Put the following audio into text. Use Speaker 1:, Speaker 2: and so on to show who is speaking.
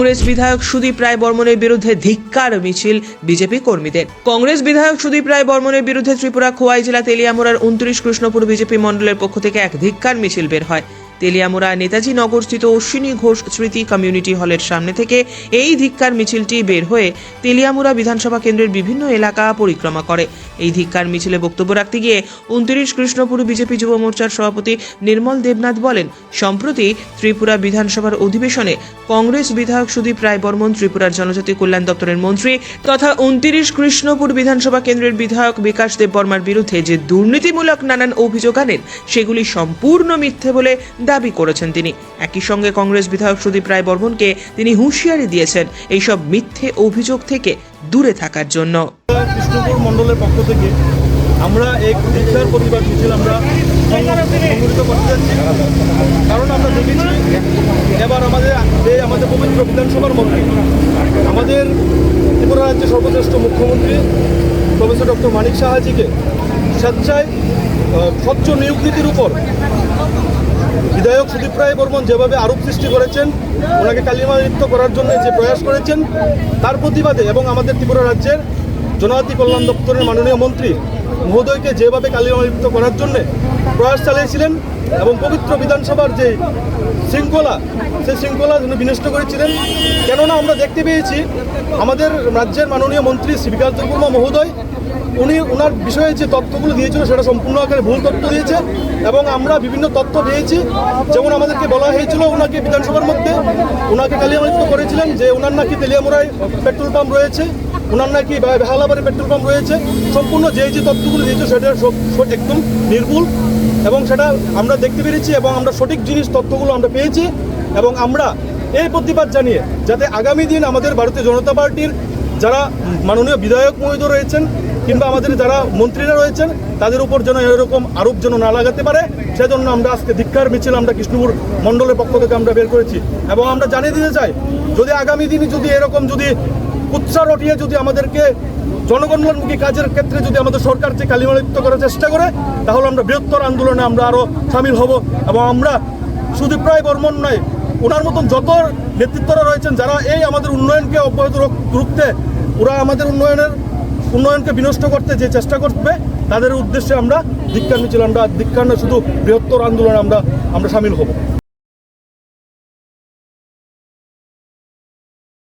Speaker 1: কংগ্রেস বিধায়ক সুদীপ রায় বর্মনের বিরুদ্ধে ধিক্কার মিছিল বিজেপি কর্মীদের। কংগ্রেস বিধায়ক সুদীপ রায় বর্মনের বিরুদ্ধে ত্রিপুরা খোয়াই জেলা তেলিয়ামোড়ার উনত্রিশ কৃষ্ণপুর বিজেপি মন্ডলের পক্ষ থেকে এক ধিক্কার মিছিল বের হয়। তেলিয়ামুড়া নেতাজি নগরস্থিত অশ্বিনী ঘোষ স্মৃতি কমিউনিটি হলের সামনে থেকে এই ধিক্কার মিছিলটি বের হয়ে তেলিয়ামুড়া বিধানসভা কেন্দ্রের বিভিন্ন এলাকা পরিক্রমা করে। এই ধিক্কার মিছিলে বক্তব্য রাখতে গিয়ে উনত্রিশ কৃষ্ণপুর বিজেপি যুব মোর্চার সভাপতি নির্মল দেবনাথ বলেন, সম্প্রতি ত্রিপুরা বিধানসভার অধিবেশনে কংগ্রেস বিধায়ক সুদীপ রায় বর্মন, ত্রিপুরার জনজাতি কল্যাণ দপ্তরের মন্ত্রী তথা উনত্রিশ কৃষ্ণপুর বিধানসভা কেন্দ্রের বিধায়ক বিকাশ দেব বর্মার বিরুদ্ধে যে দুর্নীতিমূলক নানান অভিযোগ আনেন, সেগুলি সম্পূর্ণ মিথ্যে বলে দাবি করেছেন তিনি। একই সঙ্গে কংগ্রেস বিধায়ক সুদীপ রায় বর্মনকে তিনি হুঁশিয়ারি দিয়েছেন এইসব মিথ্যে অভিযোগ থেকে দূরে থাকার জন্য।
Speaker 2: কৃষ্ণপুর মণ্ডলের পক্ষ থেকে আমরা এক দীক্ষার প্রতিবাদ মিছিল আমরা কারণ আমরা দেখেছি এবার আমাদের এই আমাদের পবিত্র বিধানসভার মধ্যে আমাদের ত্রিপুরা রাজ্যের সর্বশ্রেষ্ঠ মুখ্যমন্ত্রী প্রফেসর ডক্টর মানিক সাহাজিকে স্বেচ্ছায় স্বচ্ছ নিয়োগ নীতির উপর বিধায়ক সুদীপ রায় বর্মন যেভাবে আরোপ সৃষ্টি করেছেন, ওনাকে কালিমা কালিমালিপ্ত করার জন্য যে প্রয়াস করেছেন, তার প্রতিবাদে এবং আমাদের ত্রিপুরা রাজ্যের জনজাতি কল্যাণ দপ্তরের মাননীয় মন্ত্রী মহোদয়কে যেভাবে কালিমা কালিমালিপ্ত করার জন্য প্রয়াস চালিয়েছিলেন এবং পবিত্র বিধানসভার যে শৃঙ্খলা, সেই শৃঙ্খলা তিনি বিনষ্ট করেছিলেন, কেননা আমরা দেখতে পেয়েছি আমাদের রাজ্যের মাননীয় মন্ত্রী শ্রী বিকাশ মহোদয় উনি ওনার বিষয়ে যে তথ্যগুলো দিয়েছিল সেটা সম্পূর্ণ আকারে ভুল তথ্য দিয়েছে এবং আমরা বিভিন্ন তথ্য পেয়েছি। যেমন আমাদেরকে বলা হয়েছিল ওনাকে বিধানসভার মধ্যে ওনাকে কালিয়ামৃত করেছিলেন যে ওনার নাকি তেলিয়ামুড়ায় পেট্রোল পাম্প রয়েছে ওনার নাকি বে- বেহালাবারে পেট্রোল পাম্প রয়েছে। সম্পূর্ণ যে যে তথ্যগুলো দিয়েছে সেটা একদম নির্ভুল এবং সেটা আমরা দেখতে পেরেছি এবং আমরা সঠিক জিনিস তথ্যগুলো আমরা পেয়েছি এবং আমরা এই প্রতিবাদ জানিয়ে যাতে আগামী দিন আমাদের ভারতীয় জনতা পার্টির যারা মাননীয় বিধায়ক মহোদয় রয়েছেন কিংবা আমাদের যারা মন্ত্রীরা রয়েছেন, তাদের উপর যেন এরকম আরোপ যেন না লাগাতে পারে, সেজন্য আমরা আজকে ধিক্ষার মিছিল আমরা কৃষ্ণপুর মণ্ডলের পক্ষ থেকে আমরা বের করেছি। এবং আমরা জানিয়ে দিতে চাই, যদি আগামী দিনে যদি এরকম যদি উৎসাহ রটিয়ে যদি আমাদেরকে জনগণমুখী কাজের ক্ষেত্রে যদি আমাদের সরকার যে কালিমালিপ্ত করার চেষ্টা করে, তাহলে আমরা বৃহত্তর আন্দোলনে আমরা আরও সামিল হব এবং আমরা সুদীপ রায় বর্মন নয় ওনার মতন যত নেতৃত্বরা রয়েছেন, যারা এই আমাদের উন্নয়নকে অব্যাহত রুখতে ওরা আমাদের উন্নয়নের, উন্নয়নকে বিনষ্ট করতে যে চেষ্টা করবে, তাদের উদ্দেশ্যে আমরা দীক্ষার মিছিল আমরা দীক্ষার না, শুধু বৃহত্তর আন্দোলনে আমরা আমরা সামিল হব।